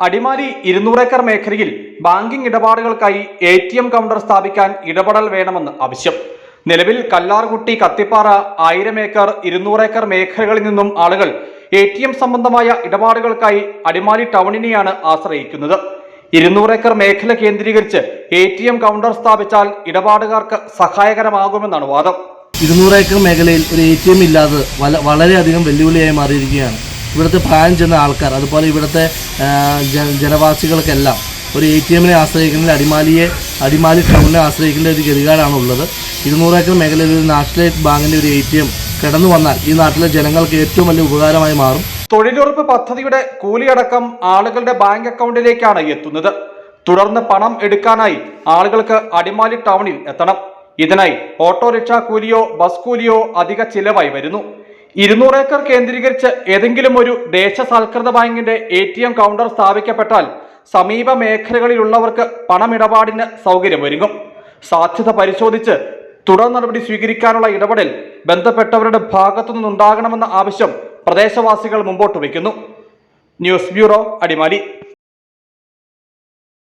അടിമാലി ഇരുന്നൂറേക്കർ മേഖലയിൽ ബാങ്കിംഗ് ഇടപാടുകൾക്കായി എ ടി എം കൗണ്ടർ സ്ഥാപിക്കാൻ ഇടപെടൽ വേണമെന്ന് ആവശ്യം. നിലവിൽ കല്ലാർകുട്ടി കത്തിപ്പാറ ആയിരം ഏക്കർ ഇരുന്നൂറേക്കർ മേഖലകളിൽ നിന്നും ആളുകൾ എ ടി എം സംബന്ധമായ ഇടപാടുകൾക്കായി അടിമാലി ടൗണിനെയാണ് ആശ്രയിക്കുന്നത്. ഇരുന്നൂറേക്കർ മേഖല കേന്ദ്രീകരിച്ച് എ ടി എം കൗണ്ടർ സ്ഥാപിച്ചാൽ ഇടപാടുകാർക്ക് സഹായകരമാകുമെന്നാണ് വാദം. ഇരുന്നൂറേക്കർ മേഖലയിൽ ഒരു എ ടി എം ഇല്ലാതെ വളരെയധികം വെല്ലുവിളിയായി മാറിയിരിക്കുകയാണ്. ഇവിടുത്തെ പ്രായം ചെന്ന ആൾക്കാർ അതുപോലെ ഇവിടുത്തെ ജനവാസികൾക്കെല്ലാം ഒരു എ ടി എമ്മിനെ ആശ്രയിക്കുന്നതിൽ അടിമാലിയെ അടിമാലി ടൗണിനെ ആശ്രയിക്കേണ്ട ഒരു ഗതികാരാണ് ഉള്ളത് ഇരുന്നൂറ് ഏക്കർ മേഖലയിൽ ഒരു നാഷണലൈറ്റ് ബാങ്കിന്റെ ഒരു എ ടി എം കിടന്നു വന്നാൽ ഈ നാട്ടിലെ ജനങ്ങൾക്ക് ഏറ്റവും വലിയ ഉപകാരമായി മാറും. തൊഴിലുറപ്പ് പദ്ധതിയുടെ കൂലിയടക്കം ആളുകളുടെ ബാങ്ക് അക്കൗണ്ടിലേക്കാണ് എത്തുന്നത്. തുടർന്ന് പണം എടുക്കാനായി ആളുകൾക്ക് അടിമാലി ടൗണിൽ എത്തണം. ഇതിനായി ഓട്ടോറിക്ഷ കൂലിയോ ബസ് കൂലിയോ അധിക ചിലവായി വരുന്നു. ഇരുന്നൂറ് ഏക്കർ കേന്ദ്രീകരിച്ച് ഏതെങ്കിലും ഒരു ദേശസാൽകൃത ബാങ്കിന്റെ എ ടി എം കൗണ്ടർ സ്ഥാപിക്കപ്പെട്ടാൽ സമീപ മേഖലകളിലുള്ളവർക്ക് പണമിടപാടിന് സൗകര്യമൊരുങ്ങും. സാധ്യത പരിശോധിച്ച് തുടർ നടപടി സ്വീകരിക്കാനുള്ള ഇടപെടൽ ബന്ധപ്പെട്ടവരുടെ ഭാഗത്തു നിന്നുണ്ടാകണമെന്ന ആവശ്യം പ്രദേശവാസികൾ മുമ്പോട്ട് വയ്ക്കുന്നു. News bureau Adimali.